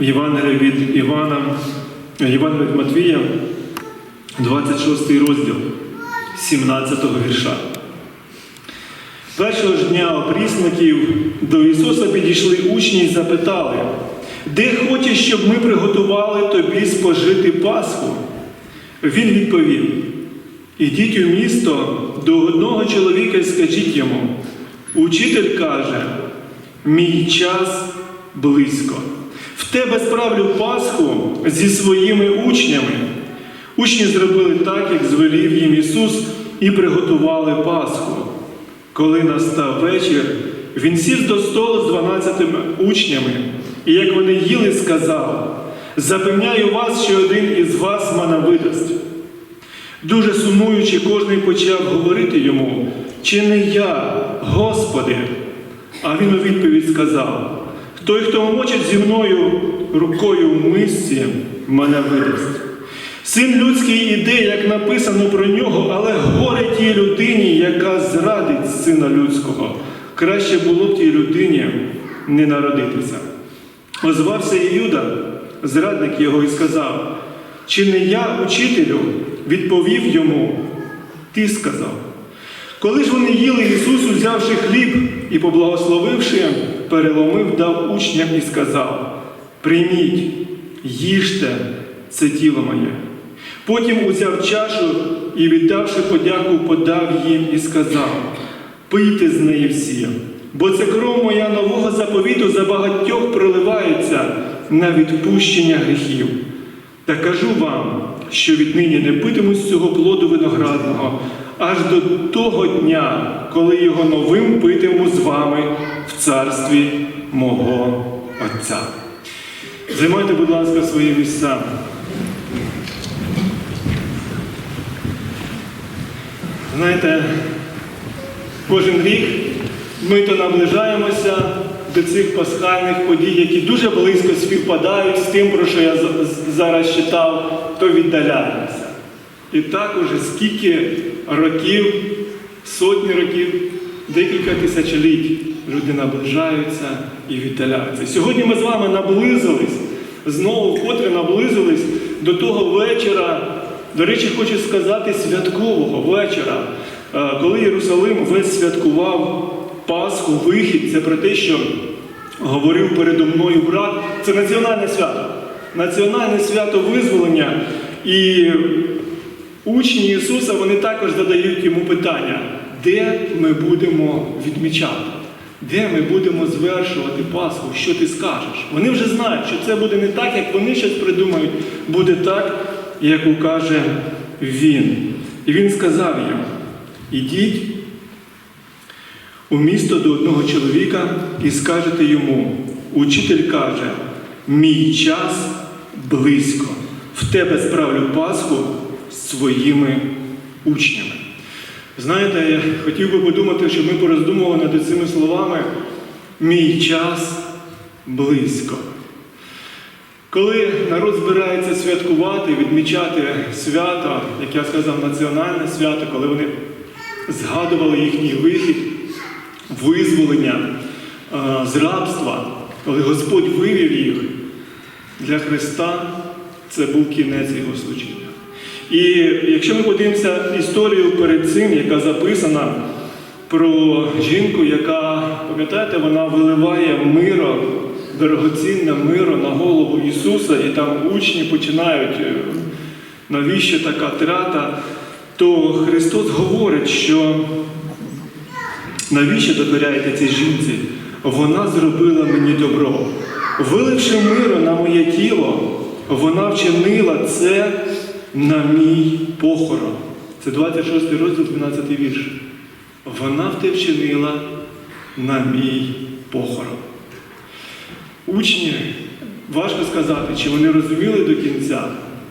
Євангелія від Івана, Євангелія від Матвія, 26 розділ, 17 вірша. Першого ж дня опрісників до Ісуса підійшли учні і запитали, де хочеш, щоб ми приготували тобі спожити Пасху? Він відповів: Ідіть у місто до одного чоловіка і скажіть йому, учитель каже, мій час близько. В тебе справлю Пасху зі своїми учнями. Учні зробили так, як звелів їм Ісус, і приготували Пасху. Коли настав вечір, він сів до столу з дванадцятими учнями, і як вони їли, сказав: Запевняю вас, що один із вас мене видасть. Дуже сумуючи, кожний почав говорити йому, чи не я, Господи? А він у відповідь сказав: Той, хто мочить зі мною рукою в мисці, мене видасть. Син людський іде, як написано про нього, але горе тій людині, яка зрадить сина людського. Краще було б тій людині не народитися. Озвався Іюда, зрадник його, і сказав: Чи не я, учителю, відповів йому, ти сказав. Коли ж вони їли, Ісус, узявши хліб і поблагословивши, переломив, дав учням і сказав: Прийміть, їжте, це тіло моє. Потім узяв чашу і, віддавши подяку, подав їм і сказав: Пийте з неї всі, бо це кров моя нового заповіту за багатьох проливається на відпущення гріхів. Та кажу вам, що віднині не питиму з цього плоду виноградного, аж до того дня, коли його новим питиму з вами в царстві мого Отця. Займайте, будь ласка, свої місця. Знаєте, кожен рік ми то наближаємося до цих пасхальних подій, які дуже близько співпадають з тим, про що я зараз читав, то віддаляємося. І так уже скільки років, сотні років, декілька тисячоліть люди наближаються і віддаляються. Сьогодні ми з вами наблизились, знову вкотре наблизились до того вечора, до речі, хочу сказати, святкового вечора, е, коли Єрусалим весь святкував Пасху, вихід, це про те, що говорив передо мною брат. Це національне свято. Національне свято визволення. І учні Ісуса вони також задають йому питання, де ми будемо відмічати, де ми будемо звершувати Пасху, що ти скажеш. Вони вже знають, що це буде не так, як вони щось придумають, буде так, як укаже Він. І він сказав їм: ідіть у місто до одного чоловіка і скажете йому, учитель каже, мій час близько, в тебе справлю Пасху своїми учнями. Знаєте, я хотів би подумати, щоб ми пороздумували над цими словами мій час близько. Коли народ збирається святкувати, відмічати свято, як я сказав, національне свято, коли вони згадували їхній вихід, визволення е, з рабства, коли Господь вивів їх для Христа, це був кінець його служіння. І якщо ми подивимося історію перед цим, яка записана про жінку, яка, пам'ятаєте, вона виливає миро, дорогоцінне миро на голову Ісуса, і там учні починають, е, навіщо така трата, то Христос говорить, що навіщо докоряєте цій жінці? Вона зробила мені добро. Виливши миро на моє тіло, вона вчинила це на мій похорон. Це 26 розділ, 12 вірш. Вона в те вчинила на мій похорон. Учні, важко сказати, чи вони розуміли до кінця.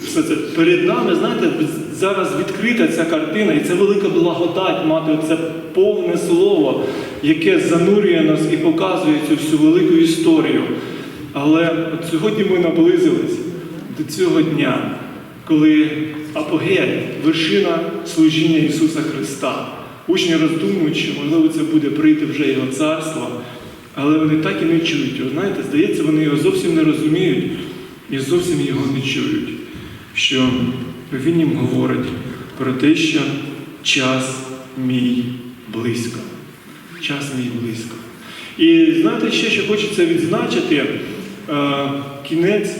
Все це перед нами, знаєте, зараз відкрита ця картина, і це велика благодать мати це повне слово, яке занурює нас і показує цю всю велику історію. Але от сьогодні ми наблизились до цього дня, коли апогей, вершина служіння Ісуса Христа. Учні роздумують, що можливо це буде прийти вже Його царство. але вони так і не чують його. Знаєте, здається, вони його зовсім не розуміють і зовсім його не чують. Що він їм говорить про те, що час мій близько. Час мій близько. І знаєте, ще що хочеться відзначити, е, кінець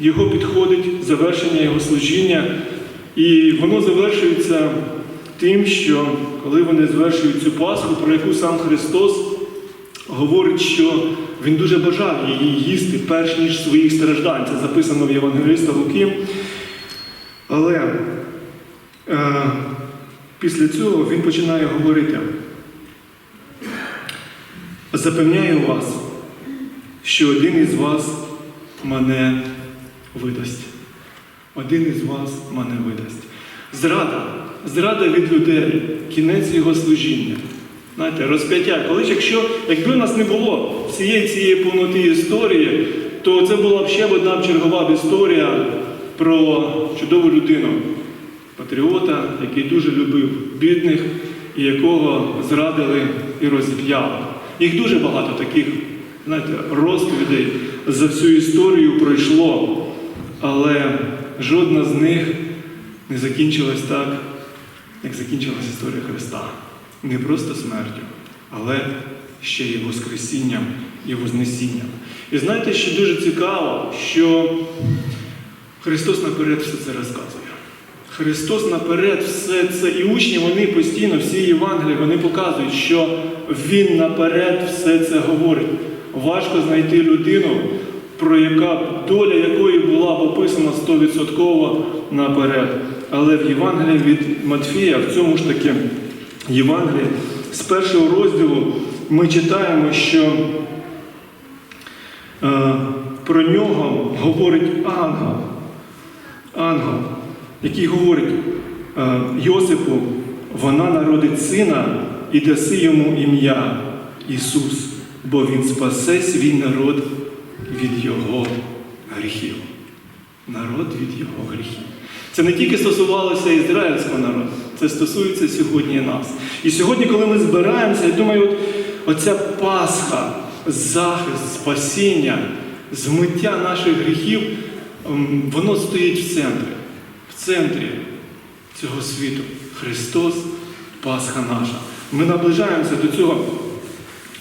його підходить, завершення його служіння, і воно завершується тим, що коли вони звершують цю Пасху, про яку сам Христос говорить, що він дуже бажав її їсти перш ніж своїх страждань. Це записано в Євангеліста Луки. Але е, після цього він починає говорити. Запевняю вас, що один із вас мене видасть. Один із вас мене видасть. Зрада, зрада від людей, кінець його служіння. Знаєте, розп'яття. Коли якщо, якби у нас не було всієї цієї повноти історії, то це була б ще одна чергова історія про чудову людину, патріота, який дуже любив бідних і якого зрадили і розіп'яли. Їх дуже багато таких, знаєте, розповідей за всю історію пройшло, але жодна з них не закінчилась так, як закінчилась історія Христа. Не просто смертю, але ще й Воскресінням і Вознесінням. І знаєте, що дуже цікаво, що Христос наперед все це розказує. Христос наперед все це, і учні вони постійно, всі Євангелії, вони показують, що Він наперед все це говорить. Важко знайти людину, про яка доля якої була описана 100% наперед. Але в Євангелії від Матфія, в цьому ж таки Євангелії, з першого розділу ми читаємо, що е, про нього говорить ангел. Ангел, який говорить е, Йосипу, вона народить сина і даси йому ім'я Ісус, бо Він спасе свій народ від Його гріхів. Народ від Його гріхів. Це не тільки стосувалося ізраїльського народу, це стосується сьогодні і нас. І сьогодні, коли ми збираємося, я думаю, от, оця Пасха, захист, спасіння, змиття наших гріхів, ем, воно стоїть в центрі, в центрі цього світу. Христос, Пасха наша. Ми наближаємося до цього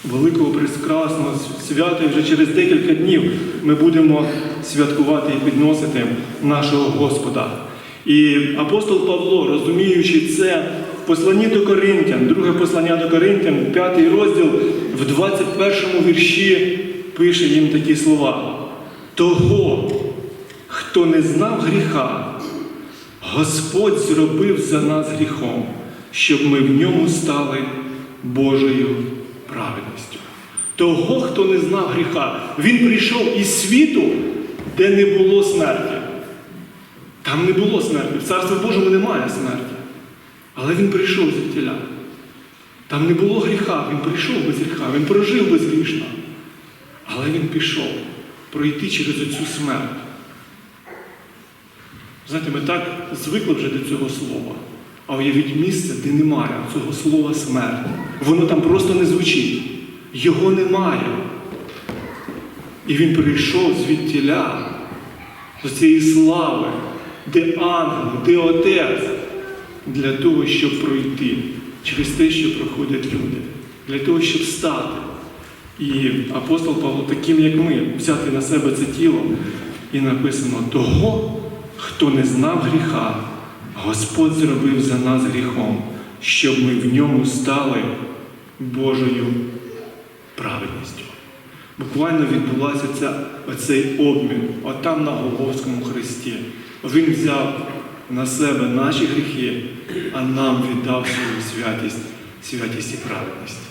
великого прекрасного свята, і вже через декілька днів ми будемо святкувати і підносити нашого Господа. І апостол Павло, розуміючи це в посланні до Коринтян, друге послання до Коринтян, п'ятий розділ, в 21 вірші пише їм такі слова. Того, хто не знав гріха, Господь зробив за нас гріхом, щоб ми в ньому стали Божою праведністю. Того, хто не знав гріха, він прийшов із світу, де не було смерті. Там не було смерті. В Царстві Божому немає смерті. Але він прийшов звідтіля. Там не було гріха, він прийшов без гріха, він прожив безгрішно. Але він пішов пройти через оцю смерть. Знаєте, ми так звикли вже до цього слова. А уявіть місце, де немає цього слова смерть. Воно там просто не звучить. Його немає. І він прийшов звідтіля до цієї слави, де ангел, де отець, для того, щоб пройти через те, що проходять люди, для того, щоб стати. І апостол Павло, таким як ми, взяти на себе це тіло, і написано того, хто не знав гріха, Господь зробив за нас гріхом, щоб ми в ньому стали Божою праведністю. Буквально відбулася ця, оцей обмін, отам на Голговському хресті. Він взяв на себе наші гріхи, а нам віддав свою святість, святість і праведність,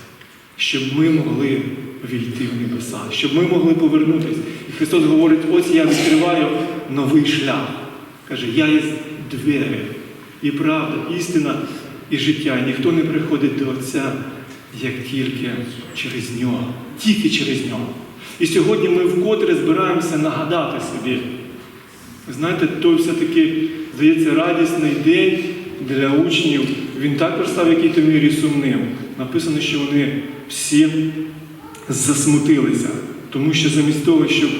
щоб ми могли війти в небеса, щоб ми могли повернутися. І Христос говорить: ось я відкриваю новий шлях. Каже, я є двері, і правда, істина і життя. Ніхто не приходить до Отця, як тільки через нього, тільки через нього. І сьогодні ми вкотре збираємося нагадати собі. Знаєте, той все-таки, здається, радісний день для учнів, він також став якій-то мірі сумним. Написано, що вони всі засмутилися. Тому що замість того, щоб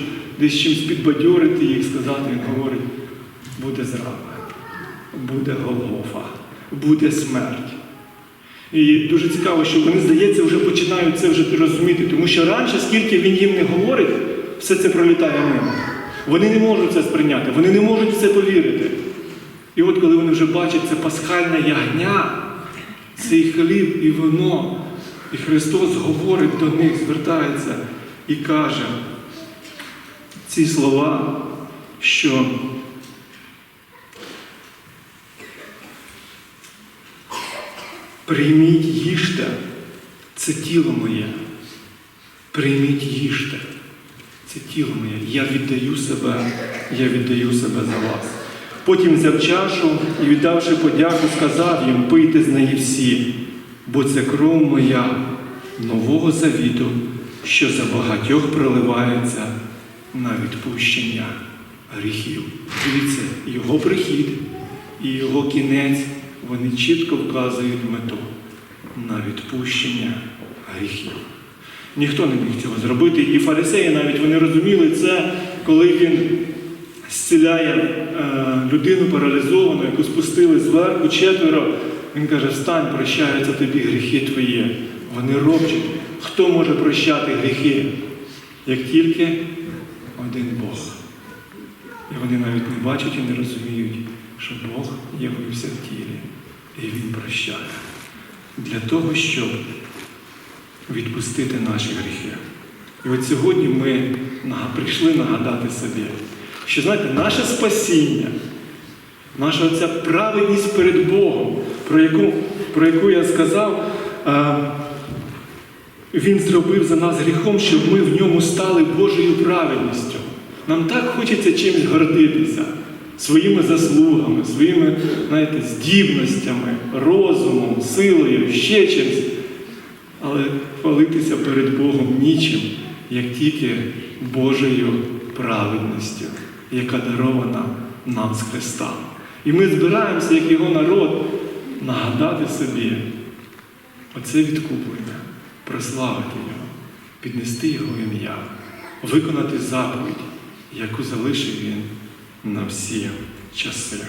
десь чимось підбадьорити їх, сказати, він говорить, буде зрада, буде Голгофа, буде смерть. І дуже цікаво, що вони, здається, вже починають це вже розуміти, тому що раніше, скільки він їм не говорить, все це пролітає мимо. Вони не можуть це сприйняти, вони не можуть в це повірити. І от коли вони вже бачать це пасхальне ягня, цей хліб і вино, і Христос говорить до них, звертається і каже ці слова, що прийміть їжте, це тіло моє. Прийміть їжте, це тіло моє. Я віддаю себе, я віддаю себе за вас. Потім взяв чашу і, віддавши подяку, сказав їм, пийте з неї всі, бо це кров моя нового завіту, що за багатьох проливається на відпущення гріхів. Дивіться, його прихід і його кінець вони чітко вказують мету на відпущення гріхів. Ніхто не міг цього зробити. І фарисеї навіть вони розуміли це, коли він зціляє е, людину паралізовану, яку спустили зверху четверо. Він каже: встань, прощаються тобі гріхи твої. Вони робчать. Хто може прощати гріхи? Як тільки один Бог. І вони навіть не бачать і не розуміють, що Бог явився в тілі. І Він прощає. Для того, щоб відпустити наші гріхи. І от сьогодні ми прийшли нагадати собі, що знаєте, наше спасіння, наша оця праведність перед Богом, про яку, про яку я сказав, е, Він зробив за нас гріхом, щоб ми в ньому стали Божою праведністю. Нам так хочеться чимось гордитися, своїми заслугами, своїми знаєте, здібностями, розумом, силою, ще чимось. Але хвалитися перед Богом нічим, як тільки Божою праведністю, яка дарована нам з Христа. І ми збираємося, як його народ, нагадати собі оце відкуплення, прославити Його, піднести Його ім'я, виконати заповідь, яку залишив Він на всі часи.